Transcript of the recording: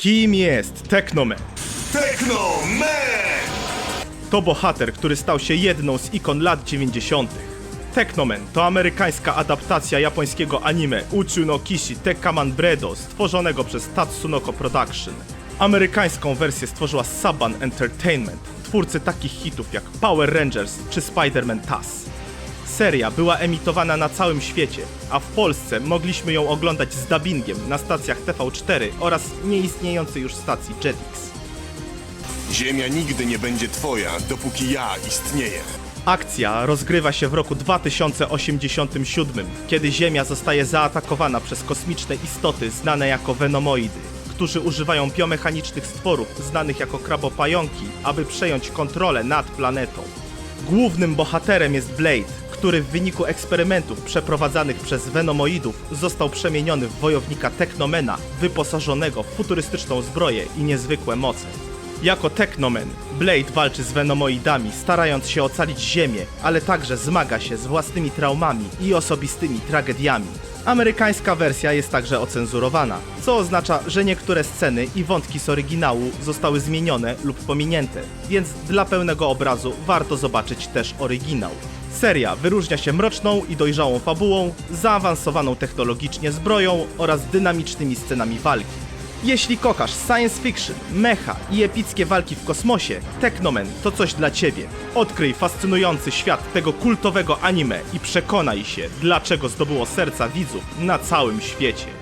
Kim jest Technoman? Techno Man! To bohater, który stał się jedną z ikon lat 90. Technoman to amerykańska adaptacja japońskiego anime Uchu no Kishi Tekkaman Bredo stworzonego przez Tatsunoko Production. Amerykańską wersję stworzyła Saban Entertainment, twórcy takich hitów jak Power Rangers czy Spider-Man TAS. Seria była emitowana na całym świecie, a w Polsce mogliśmy ją oglądać z dubbingiem na stacjach TV4 oraz nieistniejącej już stacji Jetix. Ziemia nigdy nie będzie twoja, dopóki ja istnieję. Akcja rozgrywa się w roku 2087, kiedy Ziemia zostaje zaatakowana przez kosmiczne istoty znane jako Venomoidy, którzy używają biomechanicznych stworów znanych jako krabopająki, aby przejąć kontrolę nad planetą. Głównym bohaterem jest Blade, który w wyniku eksperymentów przeprowadzanych przez Venomoidów został przemieniony w wojownika Technomena, wyposażonego w futurystyczną zbroję i niezwykłe moce. Jako Technoman, Blade walczy z Venomoidami, starając się ocalić Ziemię, ale także zmaga się z własnymi traumami i osobistymi tragediami. Amerykańska wersja jest także ocenzurowana, co oznacza, że niektóre sceny i wątki z oryginału zostały zmienione lub pominięte, więc dla pełnego obrazu warto zobaczyć też oryginał. Seria wyróżnia się mroczną i dojrzałą fabułą, zaawansowaną technologicznie zbroją oraz dynamicznymi scenami walki. Jeśli kochasz science fiction, mecha i epickie walki w kosmosie, Technoman to coś dla ciebie. Odkryj fascynujący świat tego kultowego anime i przekonaj się, dlaczego zdobyło serca widzów na całym świecie.